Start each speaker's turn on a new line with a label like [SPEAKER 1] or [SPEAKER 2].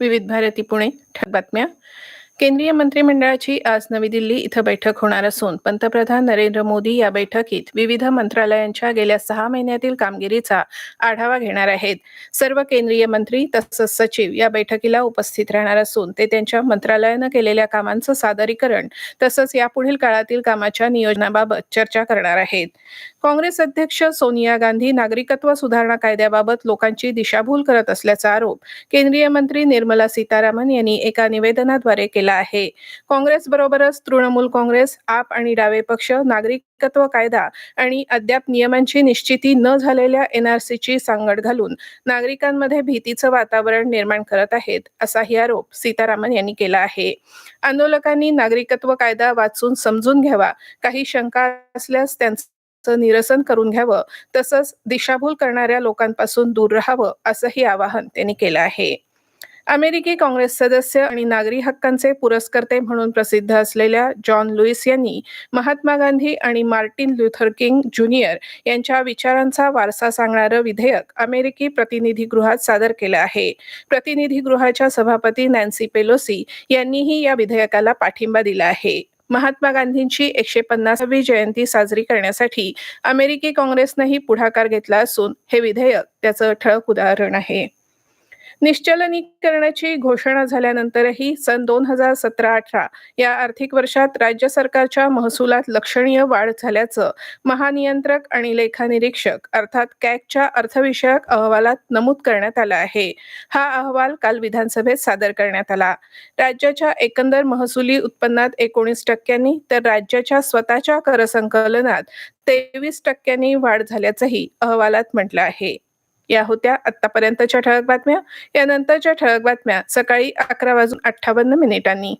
[SPEAKER 1] विविध भारती पुणे ठक बातम्या. केंद्रीय मंत्रिमंडळाची आज नवी दिल्ली इथं बैठक होणार असून पंतप्रधान नरेंद्र मोदी या बैठकीत विविध मंत्रालयांच्या गेल्या सहा महिन्यातील कामगिरीचा आढावा घेणार आहेत. सर्व केंद्रीय मंत्री तसंच सचिव या बैठकीला उपस्थित राहणार असून ते त्यांच्या मंत्रालयानं केलेल्या कामांचं सादरीकरण तसंच यापुढील काळातील कामाच्या नियोजनाबाबत चर्चा करणार आहेत. काँग्रेस अध्यक्ष सोनिया गांधी नागरिकत्व सुधारणा कायद्याबाबत लोकांची दिशाभूल करत असल्याचा आरोप केंद्रीय मंत्री निर्मला सीतारामन यांनी एका निवेदनाद्वारे केला आहे. काँग्रेस बरोबरच तृणमूल काँग्रेस आप आणि डावे पक्ष नागरिकत्व कायदा आणि अद्याप नियमांची निश्चिती न झालेल्या एनआरसीची सांगड घालून नागरिकांमध्ये भीतीचं वातावरण निर्माण करत आहेत असाही आरोप सीतारामन यांनी केला आहे. आंदोलकांनी नागरिकत्व कायदा वाचून समजून घ्यावा काही शंका असल्यास त्यांचं निरसन करून घ्यावं तसंच दिशाभूल करणाऱ्या लोकांपासून दूर राहावं असंही आवाहन त्यांनी केलं आहे. अमेरिकी काँग्रेस सदस्य आणि नागरी हक्कांचे पुरस्कर्ते म्हणून प्रसिद्ध असलेल्या जॉन लुईस यांनी महात्मा गांधी आणि मार्टिन ल्युथर किंग ज्युनियर यांच्या विचारांचा वारसा सांगणारं विधेयक अमेरिकी प्रतिनिधीगृहात सादर केलं आहे. प्रतिनिधीगृहाच्या सभापती नॅन्सी पेलोसी यांनीही या विधेयकाला पाठिंबा दिला आहे. महात्मा गांधींची एकशे पन्नासावी जयंती साजरी करण्यासाठी अमेरिकी काँग्रेसनंही पुढाकार घेतला असून हे विधेयक त्याचं ठळक उदाहरण आहे. निश्चलनीकरणाची घोषणा झाल्यानंतरही सन दोन हजार सतरा अठरा या आर्थिक वर्षात राज्य सरकारच्या महसुलात लक्षणीय वाढ झाल्याचं महानियंत्रक आणि लेखानिरीक्षक अर्थात कॅगच्या अर्थविषयक अहवालात नमूद करण्यात आलं आहे. हा अहवाल काल विधानसभेत सादर करण्यात आला. राज्याच्या एकंदर महसुली उत्पन्नात एकोणीस टक्क्यांनी तर राज्याच्या स्वतःच्या करसंकलनात तेवीस टक्क्यांनी वाढ झाल्याचंही अहवालात म्हटलं आहे. या होत्या आतापर्यंतच्या ठळक बातम्या. यानंतरच्या ठळक बातम्या सकाळी अकरा वाजून अठ्ठावन्न मिनिटांनी.